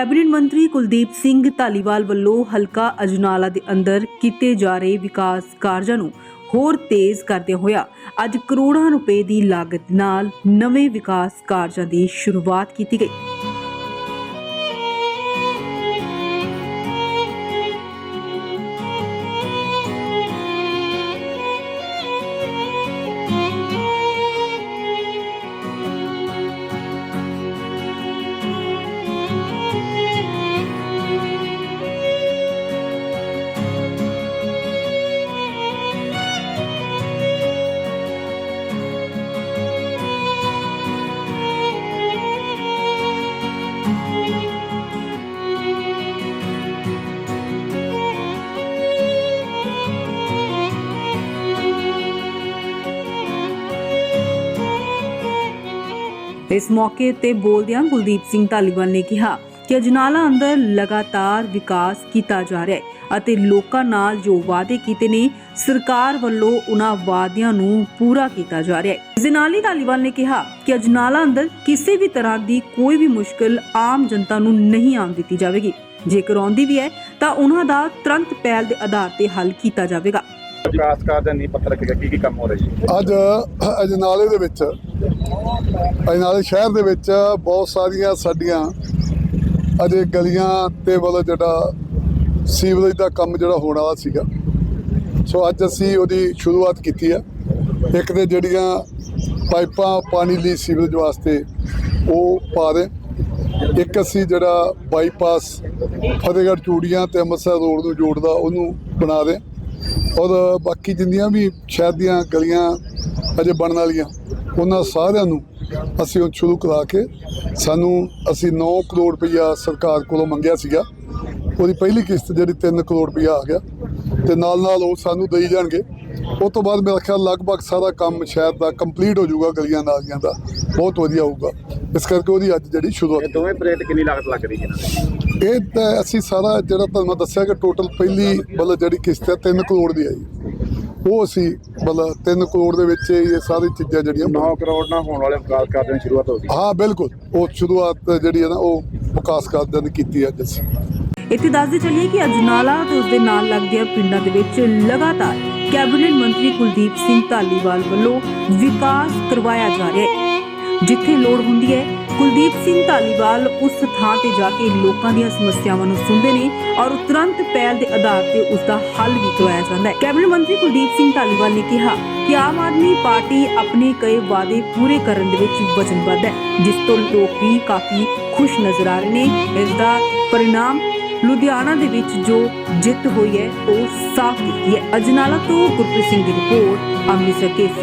Cabinet ਮੰਤਰੀ ਕੁਲਦੀਪ ਸਿੰਘ ਧਾਲੀਵਾਲ ਵੱਲੋਂ ਹਲਕਾ ਅਜਨਾਲਾ ਦੇ ਅੰਦਰ ਕੀਤੇ ਜਾ ਰਹੇ ਵਿਕਾਸ ਕਾਰਜਾਂ ਨੂੰ ਹੋਰ ਤੇਜ਼ ਕਰਦੇ ਹੋਇਆ ਅੱਜ ਕਰੋੜਾਂ ਰੁਪਏ ਦੀ ਲਾਗਤ ਨਾਲ ਨਵੇਂ ਵਿਕਾਸ ਕਾਰਜਾਂ ਦੀ ਸ਼ੁਰੂਆਤ ਕੀਤੀ ਗਈ। ਇਸ ਮੌਕੇ ਤੇ ਬੋਲਦਿਆਂ ਕੁਲਦੀਪ ਸਿੰਘ ਧਾਲੀਵਾਲ ਨੇ ਕਿਹਾ ਕਿ ਅਜਨਾਲਾ ਅੰਦਰ ਲਗਾਤਾਰ ਵਿਕਾਸ ਕੀਤਾ ਜਾ ਰਿਹਾ ਹੈ ਅਤੇ ਲੋਕਾਂ ਨਾਲ ਜੋ ਵਾਅਦੇ ਕੀਤੇ ਨੇ, ਸਰਕਾਰ ਵੱਲੋਂ ਉਹਨਾਂ ਵਾਅਦਿਆਂ ਨੂੰ ਪੂਰਾ ਕੀਤਾ ਜਾ ਰਿਹਾ ਹੈ। ਇਸ ਧਾਲੀਵਾਲ ਨੇ ਕਿਹਾ ਕਿ ਅਜਨਾਲਾ ਅੰਦਰ ਕਿਸੇ ਵੀ ਤਰ੍ਹਾਂ ਦੀ ਕੋਈ ਵੀ ਮੁਸ਼ਕਲ ਆਮ ਜਨਤਾ ਨੂੰ ਨਹੀਂ ਆਉਣ ਦਿੱਤੀ ਜਾਵੇਗੀ। ਜੇਕਰ ਆਉਂਦੀ ਵੀ ਹੈ, ਤਾਂ ਉਹਨਾਂ ਦਾ ਤੁਰੰਤ ਪਹਿਲ ਦੇ ਆਧਾਰ ਤੇ ਹੱਲ ਕੀਤਾ ਜਾਵੇਗਾ। ਵਿਕਾਸ ਕਾਰਜ ਦਾ ਨੀਂਹ ਪੱਥਰ ਰੱਖੇਗਾ ਕੀ ਕੀ ਕੰਮ ਹੋ ਰਿਹਾ ਜੀ? ਅੱਜ ਅਜਨਾਲੇ ਦੇ ਵਿੱਚ, ਅਜਨਾਲੇ ਸ਼ਹਿਰ ਦੇ ਵਿੱਚ ਬਹੁਤ ਸਾਰੀਆਂ ਸਾਡੀਆਂ ਅਜੇ ਗਲੀਆਂ ਤੇ ਵੱਲ ਜਿਹੜਾ ਸੀਵਰੇਜ ਦਾ ਕੰਮ ਜਿਹੜਾ ਹੋਣ ਵਾਲਾ ਸੀਗਾ। ਸੋ ਅੱਜ ਅਸੀਂ ਉਹਦੀ ਸ਼ੁਰੂਆਤ ਕੀਤੀ ਆ। ਇੱਕ ਤੇ ਜਿਹੜੀਆਂ ਪਾਈਪਾਂ ਪਾਣੀ ਲਈ ਸੀਵਰੇਜ ਵਾਸਤੇ ਉਹ ਪਾ ਦੇ ਇੱਕ ਅਸੀਂ ਜਿਹੜਾ ਬਾਈਪਾਸ ਫਤਿਹਗੜ੍ਹ ਚੂੜੀਆਂ ਤੇ ਅੰਮ੍ਰਿਤਸਰ ਰੋਡ ਨੂੰ ਜੋੜਦਾ, ਉਹਨੂੰ ਬਣਾ ਦੇ ਔਰ ਬਾਕੀ ਜਿੰਨੀਆਂ ਵੀ ਸ਼ਹਿਰ ਦੀਆਂ ਗਲੀਆਂ ਅਜੇ ਬਣਨ ਵਾਲੀਆਂ, ਉਹਨਾਂ ਸਾਰਿਆਂ ਨੂੰ ਅਸੀਂ ਉਹ ਸ਼ੁਰੂ ਕਰਾ ਕੇ ਸਾਨੂੰ ਅਸੀਂ 9 ਕਰੋੜ ਰੁਪਈਆ ਸਰਕਾਰ ਕੋਲੋਂ ਮੰਗਿਆ ਸੀਗਾ। ਉਹਦੀ ਪਹਿਲੀ ਕਿਸ਼ਤ ਜਿਹੜੀ 3 ਕਰੋੜ ਰੁਪਈਆ ਆ ਗਿਆ ਤੇ ਨਾਲ ਨਾਲ ਉਹ ਸਾਨੂੰ ਦੇਈ ਜਾਣਗੇ। ਉਸ ਤੋਂ ਬਾਅਦ ਮੇਰਾ ਖਿਆਲ ਲਗਭਗ ਸਾਰਾ ਕੰਮ ਸ਼ਹਿਰ ਦਾ ਕੰਪਲੀਟ ਹੋ ਜਾਊਗਾ ਗਲੀਆਂ ਨਾਲੀਆਂ ਦਾ। ਬਹੁਤ ਵਧੀਆ ਹੋਊਗਾ। ਇਸ ਕਰਕੇ ਉਹਦੀ ਅੱਜ ਜਿਹੜੀ ਸ਼ੁਰੂਆਤ ਦੋਵੇਂ ਪ੍ਰੇਤ ਕਿੰਨੀ ਲਾਗਤ ਲੱਗ ਰਹੀ ਹੈ ਇਹ ਤਾਂ ਅਸੀਂ ਸਾਰਾ ਜਿਹੜਾ ਤੁਹਾਨੂੰ ਦੱਸਿਆ ਕਿ ਟੋਟਲ ਪਹਿਲੀ ਮਤਲਬ ਜਿਹੜੀ ਕਿਸ਼ਤ ਹੈ 3 ਕਰੋੜ ਦੀ ਆਈ ਉਹ ਅਸੀਂ ਮਤਲਬ 3 ਕਰੋੜ ਦੇ ਵਿੱਚ ਇਹ ਸਾਰੀ ਚੀਜ਼ਾਂ ਜਿਹੜੀਆਂ 9 ਕਰੋੜ ਨਾਲ ਹੋਣ ਵਾਲੇ ਵਿਕਾਸ ਕਾਰਜਾਂ ਦੀ ਸ਼ੁਰੂਆਤ ਹੋ ਗਈ। ਹਾਂ ਬਿਲਕੁਲ। ਉਹ ਸ਼ੁਰੂਆਤ ਜਿਹੜੀ ਹੈ ਨਾ ਉਹ ਵਿਕਾਸ ਕਾਰਜਾਂ ਦੀ ਕੀਤੀ ਅੱਜ ਅਸੀਂ। ਇੱਥੇ ਦੱਸਦੇ ਚੱਲੀਏ ਕਿ ਅਜਨਾਲਾ ਤੇ ਉਸ ਦੇ ਨਾਲ ਲੱਗਦੀਆਂ ਪਿੰਡਾਂ ਦੇ ਵਿੱਚ ਲਗਾਤਾਰ ਕੈਬਨਿਟ ਮੰਤਰੀ ਕੁਲਦੀਪ ਸਿੰਘ ਧਾਲੀਵਾਲ ਵੱਲੋਂ ਵਿਕਾਸ ਕਰਵਾਇਆ ਜਾ ਰਿਹਾ ਹੈ। ਜਿੱਥੇ ਲੋੜ ਹੁੰਦੀ ਹੈ, ਕੁਲਦੀਪ ਸਿੰਘ ਧਾਲੀਵਾਲ ਉਸ ਥਾਂ ਤੇ ਜਾ ਕੇ ਲੋਕਾਂ ਦੀਆਂ ਸਮੱਸਿਆਵਾਂ ਨੂੰ ਸੁਣਦੇ ਨੇ ਔਰ ਤੁਰੰਤ ਪਹਿਲ ਦੇ ਆਧਾਰ ਤੇ ਉਸ ਦਾ ਹੱਲ ਵੀ ਕਰਵਾਇਆ ਜਾਂਦਾ ਹੈ। ਕੈਬਨਿਟ ਮੰਤਰੀ ਕੁਲਦੀਪ ਸਿੰਘ ਧਾਲੀਵਾਲ ਨੇ ਕਿਹਾ ਕਿ ਆਮ ਆਦਮੀ ਪਾਰਟੀ ਆਪਣੇ ਕਈ ਵਾਅਦੇ ਪੂਰੇ ਕਰਨ ਦੇ ਵਿੱਚ ਵਚਨਬੱਧ ਹੈ, ਜਿਸ ਤੋਂ ਲੋਕ ਵੀ ਕਾਫੀ ਖੁਸ਼ ਨਜ਼ਰ ਆ ਰਹੇ ਨੇ। ਇਸ ਦਾ ਪਰਿਣਾਮ ਲੁਧਿਆਣਾ ਦੇ ਵਿੱਚ ਜੋ ਜਿੱਤ ਹੋਈ ਹੈ, ਉਹ ਸਾਫ਼ ਦਿਖਦੀ ਹੈ। ਅਜਨਾਲਾ ਤੋਂ ਗੁਰਪ੍ਰੀਤ ਸਿੰਘ ਦੀ ਰਿਪੋਰਟ, ਅੰਮ੍ਰਿਤਸਰ ਕੇਸਰੀ।